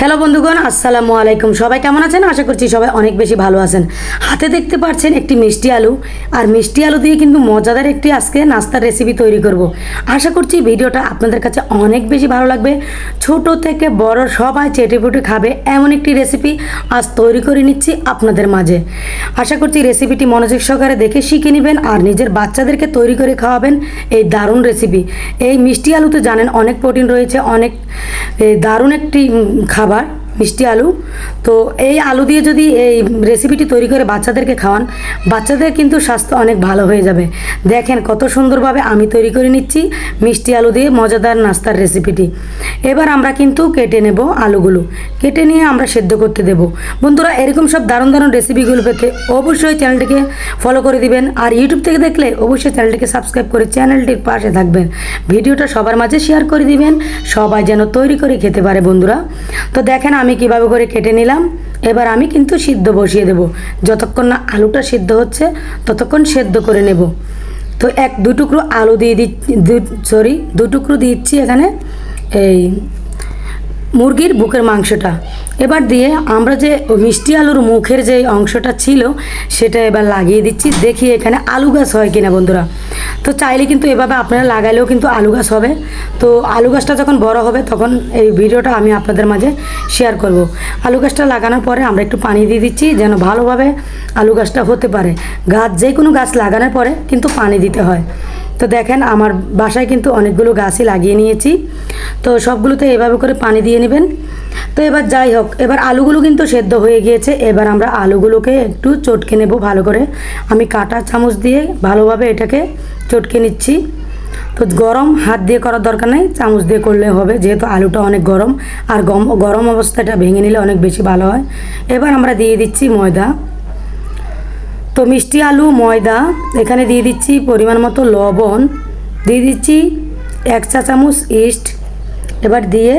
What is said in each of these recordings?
Hello বন্ধুগণ আসসালামু আলাইকুম। সবাই কেমন আছেন? আশা করছি সবাই অনেক বেশি ভালো আছেন। হাতে দেখতে পাচ্ছেন একটি মিষ্টি আলু। আর মিষ্টি আলু দিয়ে কিন্তু মজাদার একটি আজকে নাস্তার রেসিপি তৈরি করব। আশা করছি ভিডিওটা আপনাদের কাছে অনেক বেশি ভালো লাগবে। ছোট থেকে বড় সবাই চেটেপুটে খাবে এমন একটি রেসিপি আজ তৈরি করে নিচ্ছি আপনাদের মাঝে। আশা করছি রেসিপিটি মনোযোগ সহকারে দেখে শিখে নেবেন আর নিজের বাচ্চাদেরকে তৈরি করে খাওয়াবেন এই দারুণ রেসিপি এই মিষ্টি আলুতে জানেন অনেক প্রোটিন রয়েছে অনেক দারুণ একটি উম, খাবার মিষ্টি আলু। তো এই আলু দিয়ে যদি এই রেসিপিটি তৈরি করে বাচ্চাদেরকে খাওয়ান, বাচ্চাদের কিন্তু স্বাস্থ্য অনেক ভালো হয়ে যাবে। দেখেন কত সুন্দরভাবে আমি তৈরি করে নিচ্ছি মিষ্টি আলু দিয়ে মজাদার নাস্তার রেসিপিটি এবার আমরা কিন্তু কেটে নেব আলুগুলো। কেটে নিয়ে আমরা সেদ্ধ করতে দেব। বন্ধুরা, এরকম সব দারুণ দারুণ রেসিপিগুলো পেতে অবশ্যই চ্যানেলটিকে ফলো করে দিবেন। আর ইউটিউব থেকে দেখলে অবশ্যই চ্যানেলটিকে সাবস্ক্রাইব করে চ্যানেলটির পাশে থাকবেন। ভিডিওটা সবার মাঝে শেয়ার করে দিবেন। সবাই যেন তৈরি করে খেতে পারে, বন্ধুরা। তো দেখেন আমি কীভাবে করে কেটে নিলাম? এবার আমি কিন্তু সিদ্ধ বসিয়ে দেব। যতক্ষণ না আলুটা সিদ্ধ হচ্ছে, ততক্ষণ সেদ্ধ করে নেব। তো এক, দুটুকরো আলু দিয়ে দিচ্ছি সরি দুটুকরো দিচ্ছি এখানে, এই মুরগির বুকের মাংসটা। এবার দিয়ে আমরা যে মিষ্টি আলুর মুখের যে অংশটা ছিল, সেটা এবার লাগিয়ে দিচ্ছি। দেখি এখানে আলু গাছ হয় কিনা বন্ধুরা। তো চাইলে কিন্তু এভাবে আপনারা লাগাইলেও কিন্তু আলু গাছ হবে। তো আলু গাছটা যখন বড় হবে, তখন এই ভিডিওটা আমি আপনাদের মাঝে শেয়ার করব। আলু গাছটা লাগানোর পরে আমরা একটু পানি দিয়ে দিচ্ছি, যেন ভালোভাবে আলু গাছটা হতে পারে। গাছ যে কোনো গাছ লাগানোর পরে কিন্তু পানি দিতে হয়। তো দেখেন, আমার বাসায় কিন্তু অনেকগুলো গাছই লাগিয়ে নিয়েছি। তো সবগুলোতে এভাবে করে পানি দিয়ে নেবেন। তো এবার যাই হোক, এবার আলুগুলো কিন্তু সেদ্ধ হয়ে গিয়েছে। এবার আমরা আলুগুলোকে একটু চটকে নেব ভালো করে। আমি কাটা চামচ দিয়ে ভালোভাবে এটাকে চটকে নিচ্ছি। তো গরম হাত দিয়ে করার দরকার নেই, চামচ দিয়ে করলে হবে, যেহেতু আলুটা অনেক গরম। আর গম, গরম অবস্থাটা ভেঙে নিলে অনেক বেশি ভালো হয়। এবার আমরা দিয়ে দিচ্ছি ময়দা। তো মিষ্টি আলু, ময়দা, এখানে দিয়ে দিচ্ছি পরিমাণ মতো লবণ, দিয়ে দিচ্ছি এক চা চামচ ইস্ট, এবার দিয়ে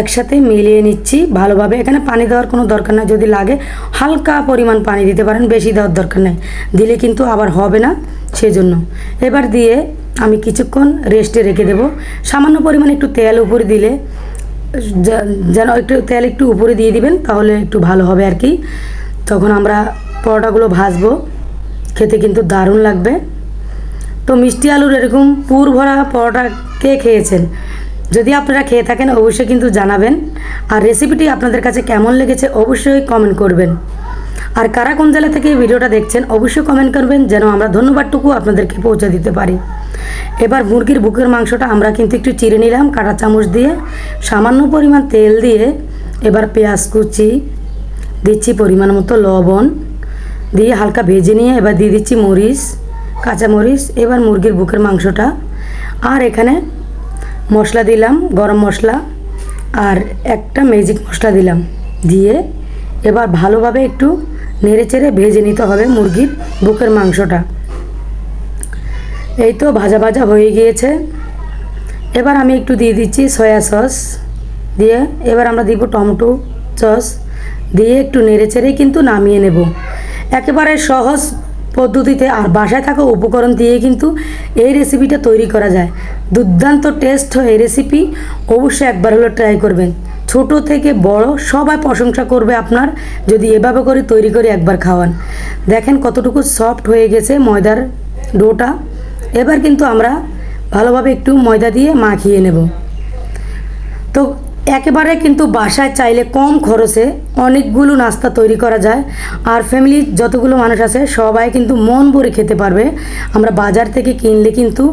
একসাথে মিলিয়ে নিচ্ছি ভালোভাবে। এখানে পানি দেওয়ার কোনো দরকার নেই, যদি লাগে হালকা পরিমাণ পানি দিতে পারেন, বেশি দেওয়ার দরকার নেই। দিলে কিন্তু আবার হবে না, সেজন্য। এবার দিয়ে আমি কিছুক্ষণ রেস্টে রেখে দেব। সামান্য পরিমাণে একটু তেল উপরে দিলে যেন একটু তেল একটু উপরে দিয়ে দিবেন, তাহলে একটু ভালো হবে আর কি। তখন আমরা পরোটাগুলো ভাজবো। খেতে কিন্তু দারুণ লাগবে। তো মিষ্টি আলুর এরকম পুর ভরা পরোটা কে খেয়েছেন? যদি আপনারা খেয়ে থাকেন, অবশ্যই কিন্তু জানাবেন। আর রেসিপিটি আপনাদের কাছে কেমন লেগেছে, অবশ্যই কমেন্ট করবেন। আর কারা কোন জেলা থেকে ভিডিওটা দেখছেন, অবশ্যই কমেন্ট করবেন, যেন আমরা ধন্যবাদটুকু আপনাদেরকে পৌঁছে দিতে পারি। এবার মুরগির বুকের মাংসটা আমরা কিন্তু একটু চিড়ে নিলাম, কাঁটা চামচ দিয়ে। সামান্য পরিমাণ তেল দিয়ে এবার পেঁয়াজ কুচি, দিচ্ছি পরিমাণ মতো লবণ। দিয়ে হালকা ভেজে নিয়ে এবার দিয়ে দিচ্ছি মরিচ, কাঁচা মরিচ, এবার মুরগির বুকের মাংসটা। আর এখানে মশলা দিলাম, গরম মশলা, আর একটা ম্যাজিক মশলা দিলাম। দিয়ে এবার ভালোভাবে একটু নেড়ে চেড়ে ভেজে নিতে হবে মুরগির বুকের মাংসটা। এই তো ভাজা ভাজা হয়ে গিয়েছে। এবার আমি একটু দিয়ে দিচ্ছি সয়া সস। দিয়ে এবার আমরা দিব টমেটো সস। দিয়ে একটু নেড়ে চেড়ে কিন্তু নামিয়ে নেব। একেবারে সহজ পদ্ধতিতে আর বাসায় থাকা উপকরণ দিয়ে কিন্তু এই রেসিপিটা তৈরি করা যায়। দুর্দান্ত টেস্ট হয় এই রেসিপি অবশ্যই একবার হলো ট্রাই করবেন। ছোট থেকে বড় সবাই প্রশংসা করবে আপনার, যদি এভাবে করে তৈরি করে একবার খাওয়ান। দেখেন কতটুকু সফট হয়ে গেছে ময়দার ডোটা। এবার কিন্তু আমরা ভালোভাবে একটু ময়দা দিয়ে মাখিয়ে নেব। একেবারে কিন্তু বাসায় চাইলে কম খরচে অনেকগুলো নাস্তা তৈরি করা যায়। আর ফ্যামিলির যতগুলো মানুষ আছে, সবাই কিন্তু মন ভরে খেতে পারবে। আমরা বাজার থেকে কিনলে কিন্তু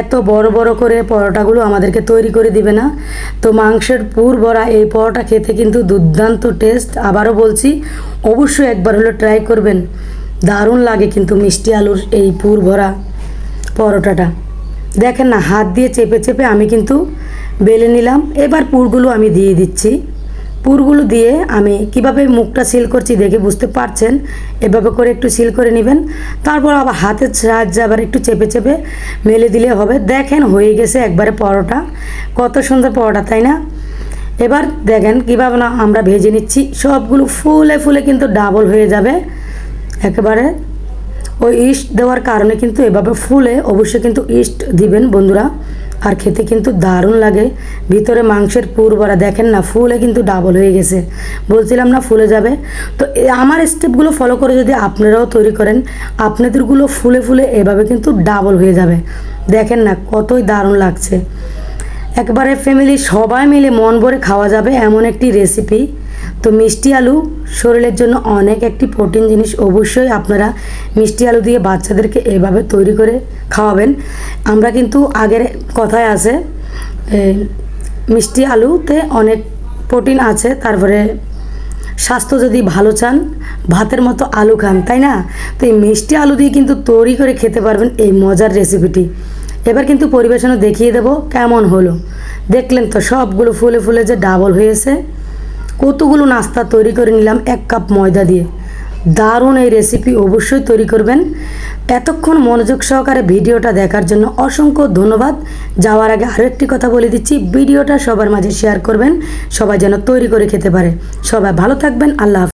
এত বড় বড় করে পরোটাগুলো আমাদেরকে তৈরি করে দিবে না। তো মাংসের পুর ভরা এই পরোটা খেতে কিন্তু দুর্দান্ত টেস্ট আবারও বলছি, অবশ্যই একবার হলো ট্রাই করবেন। দারুণ লাগে কিন্তু মিষ্টি আলুর এই পুর ভরা পরোটাটা। দেখেন না, হাত দিয়ে চেপে চেপে আমি কিন্তু বেলে নিলাম। এবার পুরগুলো আমি দিয়ে দিচ্ছি। পুরগুলো দিয়ে আমি কীভাবে মুখটা সিল করছি দেখে বুঝতে পারছেন? এভাবে করে একটু সিল করে নেবেন। তারপর আবার হাতের সাহায্যে আবার একটু চেপে চেপে মেলে দিলে হবে। দেখেন হয়ে গেছে একবারে পরোটা। কত সুন্দর পরোটা, তাই না? এবার দেখেন কীভাবে না আমরা ভেজে নিচ্ছি। সবগুলো ফুলে ফুলে কিন্তু ডাবল হয়ে যাবে। একেবারে ওই ইস্ট দেওয়ার কারণে কিন্তু এভাবে ফুলে অবশ্যই কিন্তু ইস্ট দিবেন বন্ধুরা। আর খেতে কিন্তু দারুণ লাগে। ভিতরে মাংসের পুর ভরা, দেখেন না, ফুলে কিন্তু ডাবল হয়ে গেছে। বলছিলাম না ফুলে যাবে? তো আমার স্টেপগুলো ফলো করে যদি আপনারাও তৈরি করেন, আপনাদেরগুলো ফুলে ফুলে এভাবে কিন্তু ডাবল হয়ে যাবে। দেখেন না, কতই দারুণ লাগছে। একবারে ফ্যামিলি সবাই মিলে মন ভরে খাওয়া যাবে এমন একটি রেসিপি তো মিষ্টি আলু শরীরের জন্য অনেক একটি প্রোটিন জিনিস। অবশ্যই আপনারা মিষ্টি আলু দিয়ে বাচ্চাদেরকে এভাবে তৈরি করে খাওয়াবেন। আমরা কিন্তু আগের কথায় আছে মিষ্টি আলুতে অনেক প্রোটিন আছে, তারপরে স্বাস্থ্য যদি ভালো চান, ভাতের মতো আলু খান, তাই না? তো এই মিষ্টি আলু দিয়ে কিন্তু তৈরি করে খেতে পারবেন এই মজার রেসিপিটি। এবার কিন্তু পরিবেশনও দেখিয়ে দেবো কেমন হলো। দেখলেন তো সবগুলো ফুলে ফুলে যে ডাবল হয়েছে। কতগুলো নাস্তা তৈরি করে নিলাম এক কাপ ময়দা দিয়ে। দারুণ এই রেসিপি অবশ্যই তৈরি করবেন। এতক্ষণ মনোযোগ সহকারে ভিডিওটা দেখার জন্য অসংখ্য ধন্যবাদ। যাওয়ার আগে আরও একটি কথা বলে দিচ্ছি, ভিডিওটা সবার মাঝে শেয়ার করবেন, সবাই যেন তৈরি করে খেতে পারে। সবাই ভালো থাকবেন, আল্লাহ।